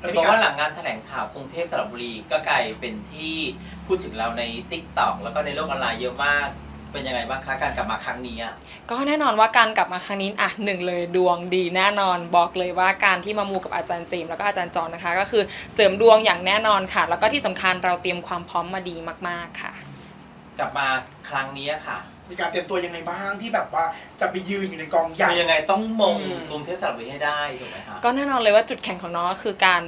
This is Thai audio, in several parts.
เห็นบอกว่าหลังงานแถลงข่าวกรุงเทพสระบุรีก็กลายเป็นที่พูดถึงเราใน t ิ k t o k แล้วก็ในโลกออนไลน์เยอะมาก เป็นยังไงบ้างคะการกลับมาครั้งนี้อะก็แน่นอนว่าการกลับมาครั้งนี้อะหนึ่งเลยดวงดีแน่นอนบอกเลยว่าการที่มามูกับอาจารย์เจมส์แล้วก็อาจารย์จอนนะคะ ก็คือเสริมดวงอย่างแน่นอนค่ะ แล้วก็ที่สำคัญเราเตรียมความพร้อมมาดีมากๆค่ะ กลับมาครั้งนี้ค่ะ มีการเตรียมตัวยังไงบ้างที่แบบว่าจะไปยืนอยู่ในกองใหญ่ คือยังไงต้องมงอืม กรุงเทพสระบุรีให้ได้ถูกไหมคะก็แน่นอนเลยว่าจุดแข็งของน้องก็คือการ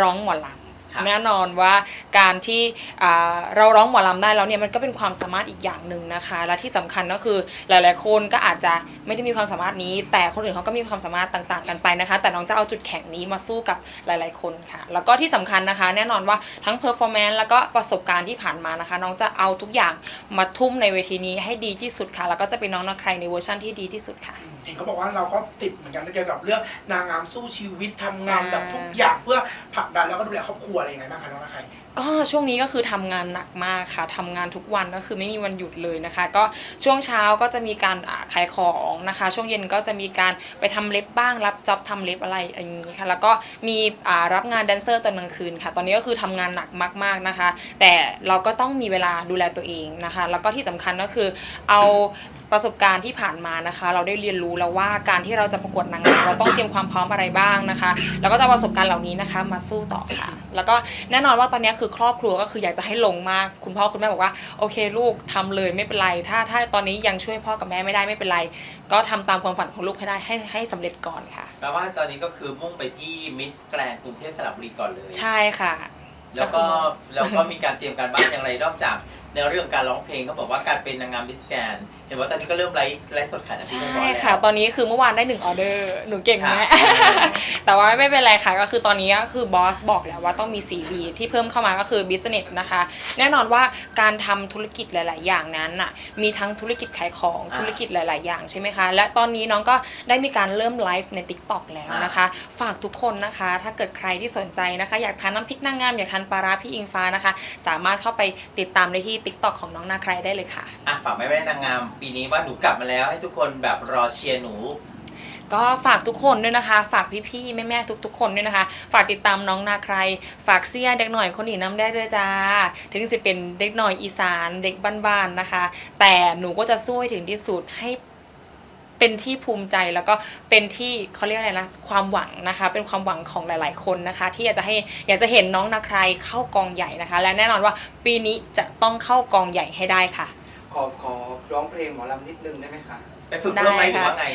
ร้องหมอลครับำ แน่นอนว่าการที่อ่าเราร้องหมอลำได้แล้วเนี่ยมันก็เป็นความสามารถอีกอย่างหนึ่งนะคะ และที่สำคัญก็คือหลาย ๆ คนก็อาจจะไม่ได้มีความสามารถนี้ แต่คนอื่นเขาก็มีความสามารถต่าง ๆ กันไปนะคะ แต่น้องจะเอาจุดแข็งนี้มาสู้กับหลาย ๆ คนค่ะ แล้วก็ที่สำคัญนะคะ แน่นอนว่าทั้งเพอร์ฟอร์แมนซ์แล้วก็ประสบการณ์ที่ผ่านมานะคะ น้องจะเอาทุกอย่างมาทุ่มในเวทีนี้ให้ดีที่สุดค่ะ แล้วก็จะเป็นน้องนักใครในเวอร์ชันที่ดีที่สุดค่ะเห็นเขาบอกว่าเราก็ติดเหมือนกันเกี่ยวกับเรื่องนางงามสู้ชีวิตทำงานแบบทุกอย่างเพื่อผลั กันแล้วก็ดูแลครอบครัวอะไรยังไงบ้างคะน้องนะใครก็ช่วงนี้ก็คือทำงานหนักมากค่ะทำงานทุกวันก็คือไม่มีวันหยุดเลยนะคะ ก็ช่วงเช้าก็จะมีการอ่าขายของนะคะ ช่วงเย็นก็จะมีการไปทำเล็บบ้างรับจ็อบทำเล็บอะไรอย่างนี้ค่ะ แล้วก็มีอ่ารับงานแดนเซอร์ตอนกลางคืนค่ะ ตอนนี้ก็คือทำงานหนักมากๆนะคะ แต่เราก็ต้องมีเวลาดูแลตัวเองนะคะ แล้วก็ที่สำคัญก็คือเอา ประสบการณ์ที่ผ่านมานะคะ เราได้เรียนรู้แล้วว่าการที่เราจะประกวดนางงามเราต้องเตรียมความพร้อมอะไรบ้างนะคะ แล้วก็จะเอาประสบการณ์เหล่านี้นะคะ มาสู้ต่อค่ะ แล้วก็แน่นอนว่าตอนนี้คือครอบครัวก็คืออยากจะให้ลงมาก คุณพ่อคุณแม่บอกว่าโอเค ลูกทำเลยไม่เป็นไร ถ้าถ้าตอนนี้ยังช่วยพ่อกับแม่ไม่ได้ไม่เป็นไร ก็ทำตามความฝันของลูกให้ได้ให้ให้สำเร็จก่อนค่ะแปลว่าตอนนี้ก็คือมุ่งไปที่มิสแกรนกรุงเทพสระบุรีก่อนเลย ใช่ค่ะ แล้วก็แล้วก็มีการเตรียมการบ้านอย่างไรนอกจาก ในเรื่องการร้องเพลงเขาบอกว่าการเป็นนางงามมิสแกรนเห็นว่าตอนนี้ก็เริ่มไลฟ์ไลฟ์สดขายน้ำพริกใช่เรียบร้อยแล้วค่ะ ตอนนี้คือเมื่อวานได้หนึ่งออเดอร์หนูเก่งไหมค่ะแต่ว่าไม่เป็นไรค่ะก็คือตอนนี้ก็คือบอสบอกแล้วว่าต้องมี 4B ที่เพิ่มเข้ามาก็คือ business นะคะ แน่นอนว่าการทำธุรกิจหลาย ๆ อย่างนั้นน่ะมีทั้งธุรกิจขายของอ่าธุรกิจหลาย ๆ อย่างใช่ไหมคะ และตอนนี้น้องก็ได้มีการเริ่มไลฟ์ใน TikTok แล้วนะคะ ฝากทุกคนนะคะ ถ้าเกิดใครที่สนใจนะคะ อยากทานน้ำพริกนางงามอยากทานปลาร้าพี่อิงฟ้านะคะ สามารถเข้าไปติดตามได้ที่ TikTok ของน้องนาใครได้เลยค่ะ อะฝากแม่แม่นางงาม ปีนี้ว่าหนูกลับมาแล้ว ให้ทุกคนแบบรอเชียร์หนู ก็ฝากทุกคนด้วยนะคะ ฝากพี่ๆแม่ๆทุก ๆ คนด้วยนะคะ ฝากติดตามน้องนาใคร ฝากเสียเด็กหน่อยคนอื่นน้ำได้ด้วยจ้า ถึงสิเป็นเด็กหน่อยอีสานเด็กบ้านๆนะคะ แต่หนูก็จะสู้ให้ถึงที่สุดให้ เป็นที่ภูมิใจแล้วก็เป็นที่เขาเรียกอะไรนะความหวังนะคะ เป็นความหวังของหลาย ๆ คนนะคะ ที่อยากจะให้อยากจะเห็นน้องนาใครเข้ากองใหญ่นะคะ และแน่นอนว่าปีนี้จะต้องเข้ากองใหญ่ให้ได้ค่ะ ขอขอร้องเพลงหมอลำนิดนึงได้ไหมคะ ไปฝึกเพิ่มไหมหได้รือค่ะว่าไง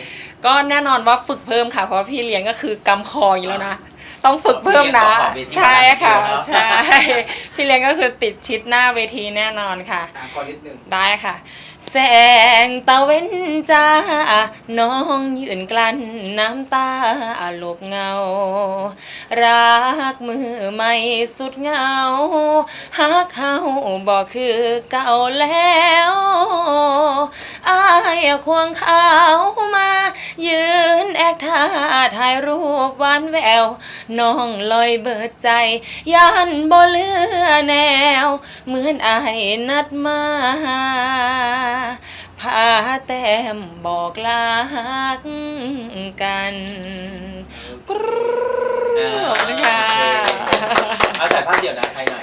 ก็แน่นอนว่าฝึกเพิ่มค่ะ เพราะว่าพี่เลี้ยงก็คือกำคออยู่แล้วนะ ต้องฝึกเพิ่มนะ พี่เลี้ยงขอขอเวทีใช่ค่ะมาแล้วใช่พี่เลี้ยงก็คือติดชิดหน้าเวทีแน่นอนค่ะ อะขอนิดนึง ได้ค่ะ แสงตะเว้นจ้า น้องยืนกลั้นน้ำตาหลบเงา รักมือไม่สุดเหงาหักเขาบอกคือเก่าแล้วอาย ควงเขามา ยืนแอคท่าถ่ายรูปหวานแวว น้องลอยเบิดใจ ย่านบ่เลือแนว เหมือนไอายนัดมาพาแต้มบอกลากกันกรู๊ดขอบคุณค่ะ เอาถ่ภาพเดียวนะใครหน่อย